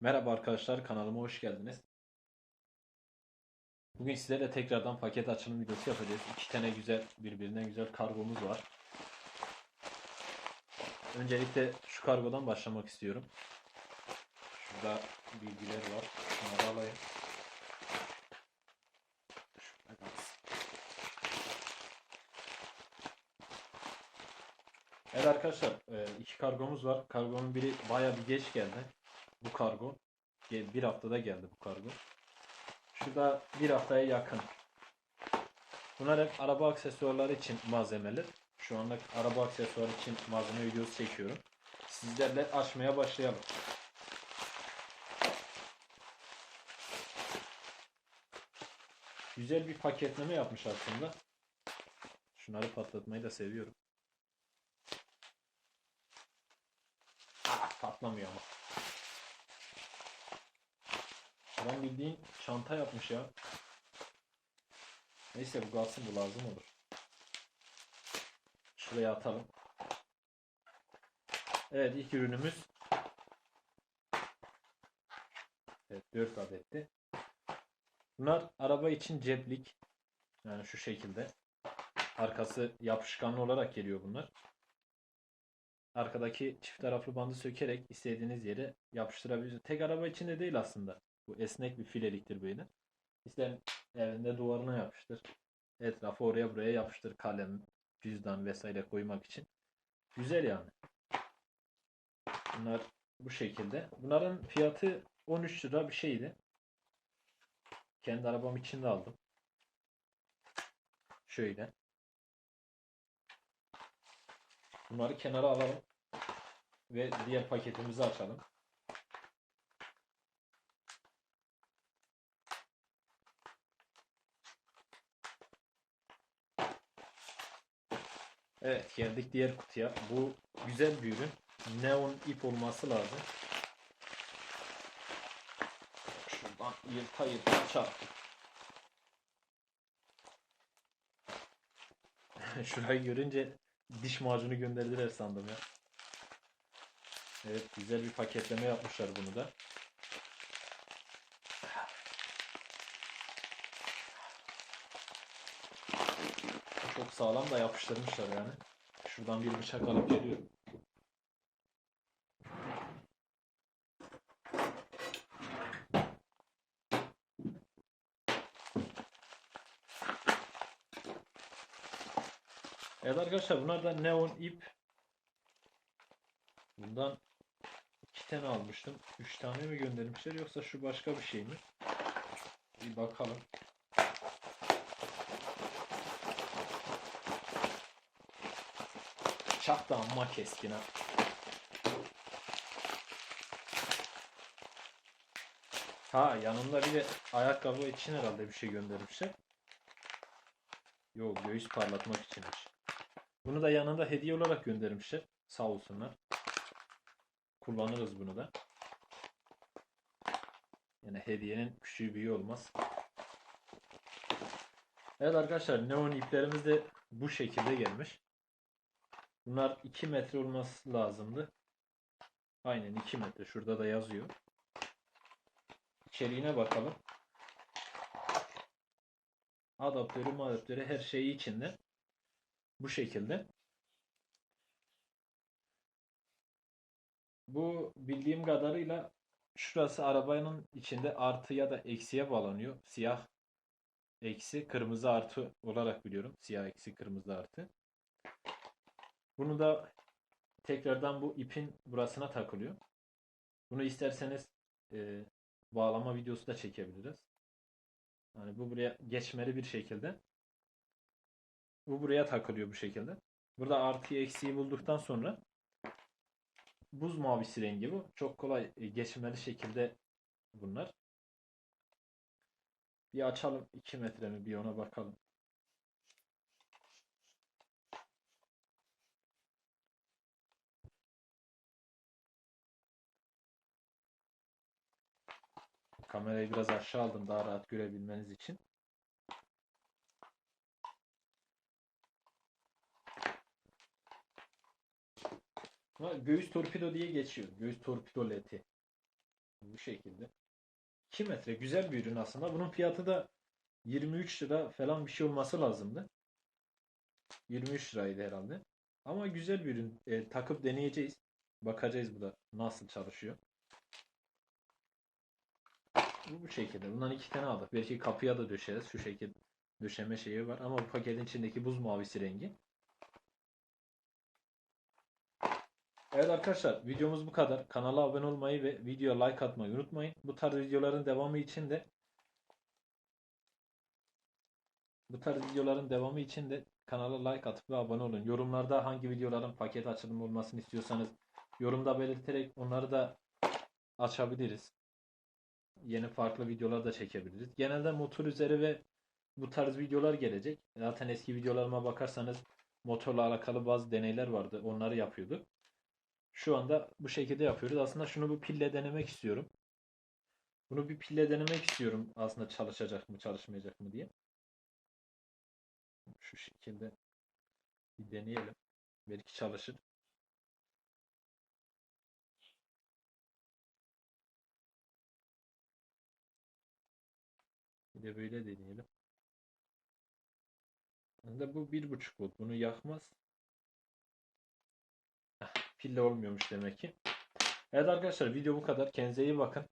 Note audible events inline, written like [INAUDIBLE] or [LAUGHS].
Merhaba arkadaşlar kanalıma hoş geldiniz. Bugün sizlerle tekrardan paket açılım videosu yapacağız. İki tane güzel birbirinden güzel kargomuz var. Öncelikle şu kargodan başlamak istiyorum. Şurada bilgiler var. Şunları alayım. Evet arkadaşlar e, iki kargomuz var. Kargonun biri baya bir geç geldi. Bu kargo. Bir haftada geldi bu kargo. Şurada bir haftaya yakın. Bunlar hep araba aksesuarları için malzemeler. Şu anda araba aksesuarı için malzeme videosu çekiyorum. Sizlerle açmaya başlayalım. Güzel bir paketleme yapmış aslında. Şunları patlatmayı da seviyorum. Ah, patlamıyor ama. Adam bildiğin çanta yapmış ya. Neyse bu kalsın bu lazım olur. Şuraya atalım. Evet ilk ürünümüz. Evet 4 adetti. Bunlar araba için ceplik. Yani şu şekilde. Arkası yapışkanlı olarak geliyor bunlar. Arkadaki çift taraflı bandı sökerek istediğiniz yere yapıştırabilirsiniz. Tek araba için de değil aslında. Bu esnek bir fileliktir böyle. İster evinde duvarına yapıştır. Etrafı oraya buraya yapıştır. Kalem, cüzdan vesaire koymak için. Güzel yani. Bunlar bu şekilde. Bunların fiyatı 13 lira bir şeydi. Kendi arabam için de aldım. Şöyle. Bunları kenara alalım. Ve diğer paketimizi açalım. Evet geldik diğer kutuya. Bu güzel bir ürün. Neon ip olması lazım. Şuradan yırta yırta çarp. [LAUGHS] Şurayı görünce diş macunu gönderdiler sandım ya. Evet güzel bir paketleme yapmışlar bunu da. Çok sağlam da yapıştırmışlar yani. Şuradan bir bıçak alıp geliyorum. Evet arkadaşlar bunlar da neon ip. Bundan iki tane almıştım. Üç tane mi göndermişler yoksa şu başka bir şey mi? Bir bakalım. Bıçak da amma keskin ha. Ha yanında bir de ayakkabı için herhalde bir şey göndermişler. Yok göğüs parlatmak içinmiş. Bunu da yanında hediye olarak göndermişler. Sağ olsunlar. Kullanırız bunu da. Yani hediyenin küçüğü büyüğü olmaz. Evet arkadaşlar neon iplerimiz de bu şekilde gelmiş. Bunlar 2 metre olması lazımdı. Aynen 2 metre. Şurada da yazıyor. İçeriğine bakalım. Adaptörü, adaptörü her şeyi içinde. Bu şekilde. Bu bildiğim kadarıyla şurası arabanın içinde artı ya da eksiye bağlanıyor. Siyah eksi, kırmızı artı olarak biliyorum. Siyah eksi, kırmızı artı. Bunu da tekrardan bu ipin burasına takılıyor. Bunu isterseniz e, bağlama videosu da çekebiliriz. Yani bu buraya geçmeli bir şekilde. Bu buraya takılıyor bu şekilde. Burada artıyı eksiği bulduktan sonra buz mavisi rengi bu. Çok kolay e, geçmeli şekilde bunlar. Bir açalım 2 metre mi bir ona bakalım. Kamerayı biraz aşağı aldım daha rahat görebilmeniz için. Ama göğüs torpido diye geçiyor. Göğüs torpido leti. Bu şekilde. 2 metre güzel bir ürün aslında. Bunun fiyatı da 23 lira falan bir şey olması lazımdı. 23 liraydı herhalde. Ama güzel bir ürün. E, takıp deneyeceğiz. Bakacağız bu da nasıl çalışıyor. Bu, bu şekilde. Bundan iki tane aldık. Belki kapıya da döşeriz. Şu şekilde döşeme şeyi var. Ama bu paketin içindeki buz mavisi rengi. Evet arkadaşlar videomuz bu kadar. Kanala abone olmayı ve videoya like atmayı unutmayın. Bu tarz videoların devamı için de bu tarz videoların devamı için de kanala like atıp ve abone olun. Yorumlarda hangi videoların paket açılımı olmasını istiyorsanız yorumda belirterek onları da açabiliriz. Yeni farklı videolar da çekebiliriz. Genelde motor üzeri ve bu tarz videolar gelecek. Zaten eski videolarıma bakarsanız motorla alakalı bazı deneyler vardı. Onları yapıyorduk. Şu anda bu şekilde yapıyoruz. Aslında şunu bir pille denemek istiyorum. Bunu bir pille denemek istiyorum. Aslında çalışacak mı, çalışmayacak mı diye. Şu şekilde bir deneyelim. Belki çalışır. De böyle deneyelim. Aslında bu bir buçuk volt. Bunu yakmaz. Heh, Pille olmuyormuş demek ki. Evet arkadaşlar video bu kadar. Kendinize iyi bakın.